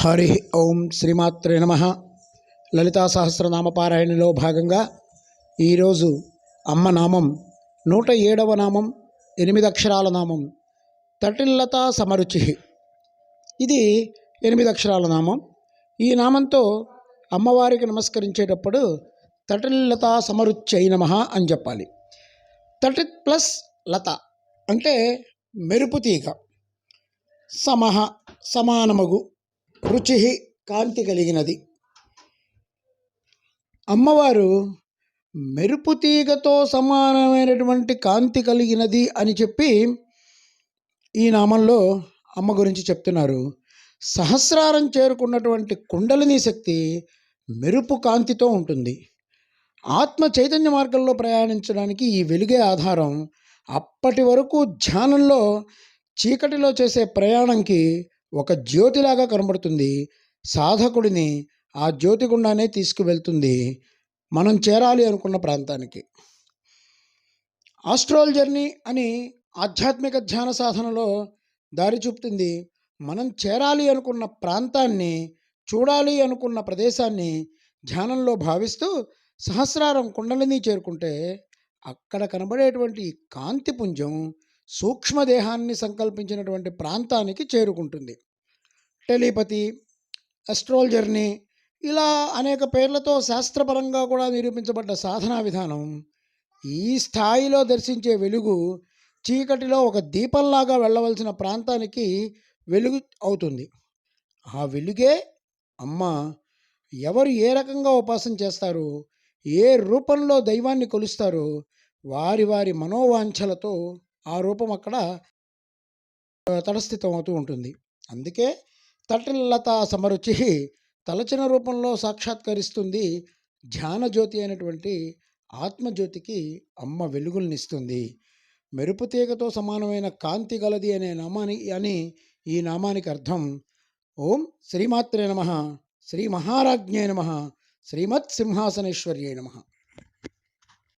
హరి ఓం శ్రీమాత్రే నమ. లలితా సహస్రనామ పారాయణలో భాగంగా ఈరోజు అమ్మ నామం నూట ఏడవ నామం ఎనిమిది అక్షరాల నామం తటిల్లతా సమరుచి. ఇది ఎనిమిది అక్షరాల నామం. ఈ నామంతో అమ్మవారికి నమస్కరించేటప్పుడు తటిల్లతా సమరుచ్చై నమ అని చెప్పాలి. తటిత్ ప్లస్ లత అంటే మెరుపు తీగ. సమహ సమానమగు. రుచి కాంతి కలిగినది. అమ్మవారు మెరుపు తీగతో సమానమైనటువంటి కాంతి కలిగినది అని చెప్పి ఈ నామంలో అమ్మ గురించి చెప్తున్నారు. సహస్రారం చేరుకున్నటువంటి కుండలిని శక్తి మెరుపు కాంతితో ఉంటుంది. ఆత్మ చైతన్య మార్గంలో ప్రయాణించడానికి ఈ వెలుగే ఆధారం. అప్పటి వరకు ధ్యానంలో చీకటిలో చేసే ప్రయాణంకి ఒక జ్యోతిలాగా కనబడుతుంది. సాధకుడిని ఆ జ్యోతి గుండానే తీసుకువెళ్తుంది. మనం చేరాలి అనుకున్న ప్రాంతానికి. ఆస్ట్రోల్ జర్నీ అని ఆధ్యాత్మిక ధ్యాన సాధనలో దారి చూపుతుంది. మనం చేరాలి అనుకున్న ప్రాంతాన్ని చూడాలి అనుకున్న ప్రదేశాన్ని ధ్యానంలో భావిస్తూ సహస్రారం కుండలిని చేరుకుంటే అక్కడ కనబడేటువంటి కాంతిపుంజం సూక్ష్మదేహాన్ని సంకల్పించినటువంటి ప్రాంతానికి చేరుకుంటుంది. టెలిపతి అస్ట్రోల్ జర్నీ ఇలా అనేక పేర్లతో శాస్త్రపరంగా కూడా నిరూపించబడ్డ సాధనా విధానం ఈ స్థాయిలో దర్శించే వెలుగు చీకటిలో ఒక దీపంలాగా వెళ్ళవలసిన ప్రాంతానికి వెలుగు అవుతుంది. ఆ వెలుగే అమ్మ ఎవరు ఏ రకంగా ఉపాసన చేస్తారు ఏ రూపంలో దైవాన్ని కొలుస్తారో వారి వారి మనోవాంఛలతో ఆ రూపం అక్కడ తటస్థితం అవుతూ ఉంటుంది. అందుకే తటిల్లత సమరుచి తలచిన రూపంలో సాక్షాత్కరిస్తుంది ధ్యానజ్యోతి అయినటువంటి ఆత్మజ్యోతికి అమ్మ వెలుగులనిస్తుంది. మెరుపు తీగతో సమానమైన కాంతి గలది అనే నామాని అని ఈ నామానికి అర్థం. ఓం శ్రీమాత్రే నమ శ్రీ మహారాజ్ఞే నమ శ్రీమత్ సింహాసనేశ్వర్యే నమ.